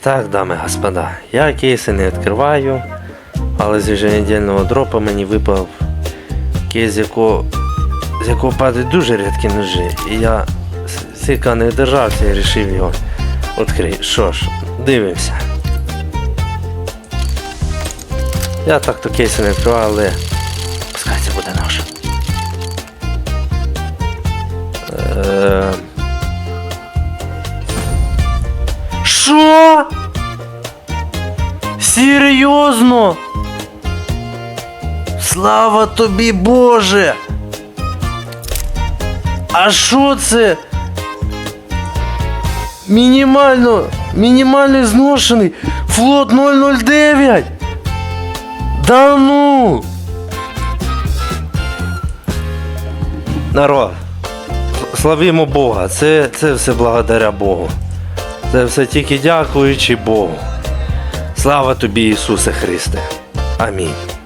Так, дами господа, я кейси не відкриваю, але з еженедільного дропа мені випав кейс, з якого, з якого падають дуже рідкі ножі. І я сика не держався і вирішив його відкрити. Що ж, дивимося. Я так-то кейси не відкриваю, але пускай це буде нож. Е... Що? Серйозно? Слава тобі, Боже! А що це? Мінімально, мінімально зношений флот 009. Да ну! Народ, славімо Бога, це, це все благодаря Богу. Це все тільки дякуючи Богу. Слава тобі, Ісусе Христе. Амінь.